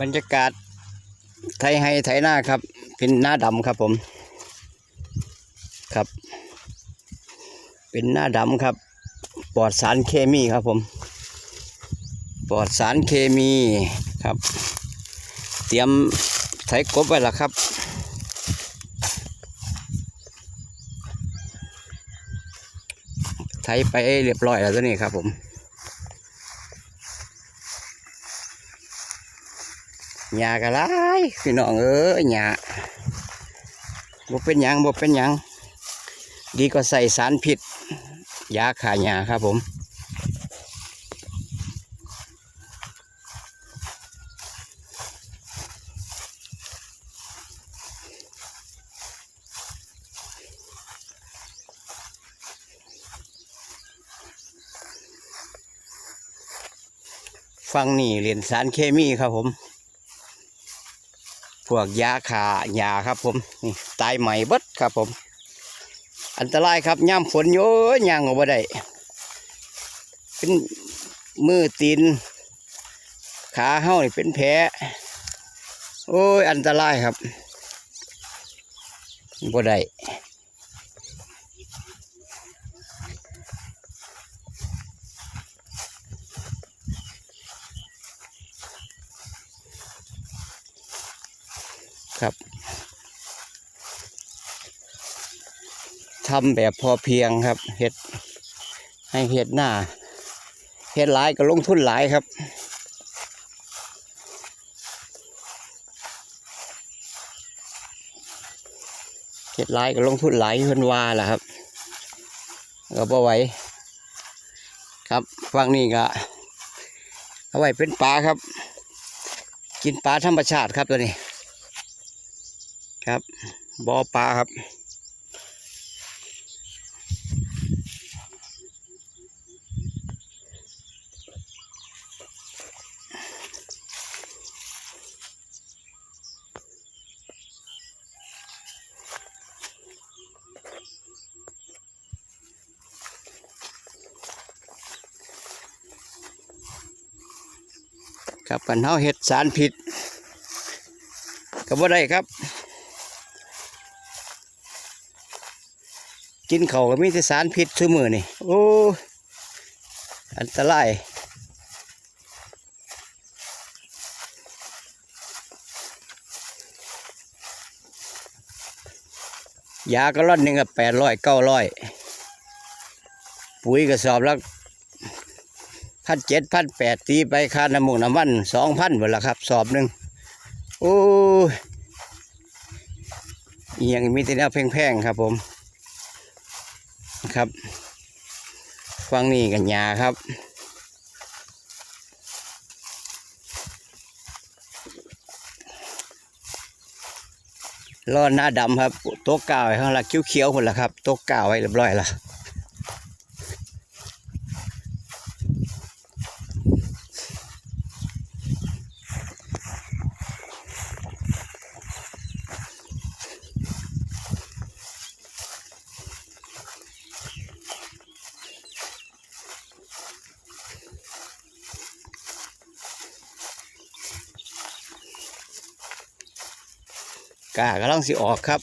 บรรยากาศไทยให้ไทยหน้าครับ เป็นหน้าดำครับผม ครับ เป็นหน้าดำครับ ปลอดสารเคมีครับผม ปลอดสารเคมีครับ เตรียมไถกบไว้ล้วครับไถไปเรียบร้อยแล้วตัวนี้ครับผม หญ้าก็หลายพี่น้องเอ้ยหญ้าบ่เป็นหยังบ่เป็นหยัง ดีก็ใส่สารพิษยาฆ่าหญ้าครับผมฟังนี่เรียนสารเคมีครับผม พวกยาขาหญ้าครับผมนี่ตายใหม่เบิดครับผม อันตรายครับย่ำฝนโยย่างออกมาได้เป็นมือตีน ขาเฮ้านี่เป็นแผลโอ้ยอันตรายครับบ่ได้ ครับทำแบบพอเพียงครับเห็ดให้เห็ดหน้าเห็ดหลายก็ลงทุนหลายครับเห็ดหลายก็ลงทุนหลายเพิ่นว่าแหละครับก็บ่ไหวครับฟังนี่ก็เอาไว้เป็นปลาครับ กินปลาธรรมชาติครับตัวนี้ ครับบ่อปลาครับ ครับกันเฮาเห็ดสารผิดก็บ่ได้ครับ กินเขาก็มีแต่สารพิษซื้อมือนี่ โอ้ อันตรายยาก็ร่อนหนึ่งกับแปดร้อยเก้าร้อยปุ๋ยกระสอบละพันเจ็ดพันแปดตีไปค่าน้ำมูกน้ำมันสองพันหมดละครับ สอบหนึ่งโอ้ยยังมีแต่แนวแพงๆครับผม ครับฟังนี่กันยาครับ รอดหน้าดำครับโต๊ะกาวไว้ข้างละเขียวๆคนละครับโต๊ะกาวไว้เรียบร้อยละ กากำลังสิออกครับ